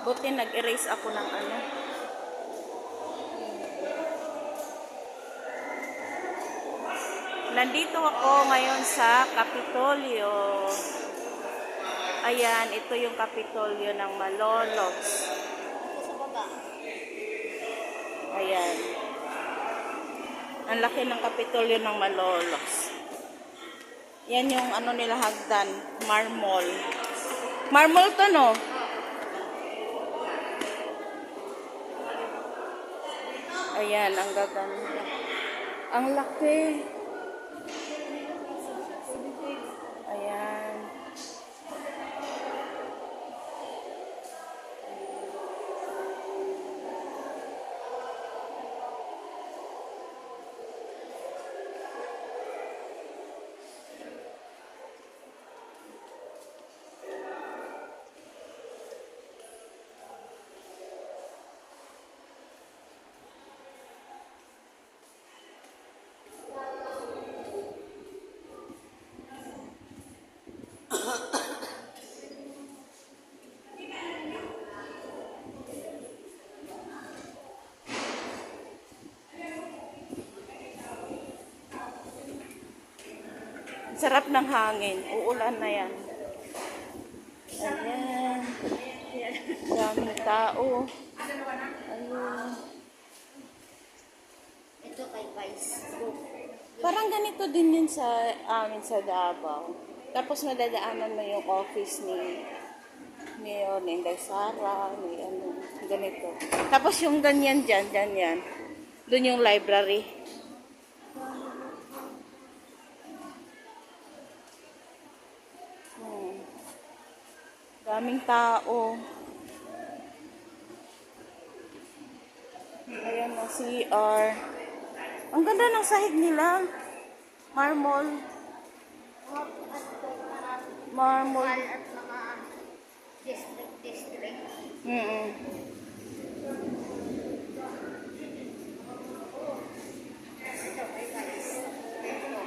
Buti nag-erase ako ng ano. Nandito ako ngayon sa Kapitolyo. Ayan, ito yung Kapitolyo ng Malolos. Ayan. Ang laki ng Kapitolyo ng Malolos. Yan yung ano nila hagdan, marmol. Marmol to no? Ayan, ang gaganda. Ang laki. Sarap ng hangin. Uulan na yan. Ayan. Daming tao. Ayun. Ito kay Vice. Parang ganito din yun sa amin sa Davao. Tapos madadaanan mo yung office ni ni ni Inday Sara, ni ano, ganito. Tapos yung ganyan dyan, dyan yan. Doon yung library. Daming tao. Ayan ang CR. Ang ganda ng sahig nila. Marmol. Marmol. District district. Mm Ito kay Vice. Ito.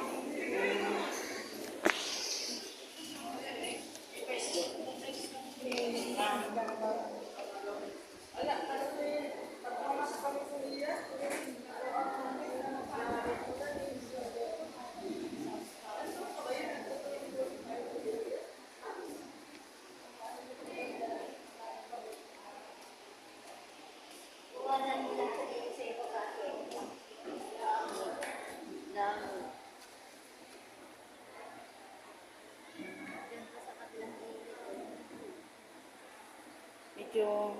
Wala nila sa iba kasi. Dami. Diyan pa sa kabilang gilid. Medyo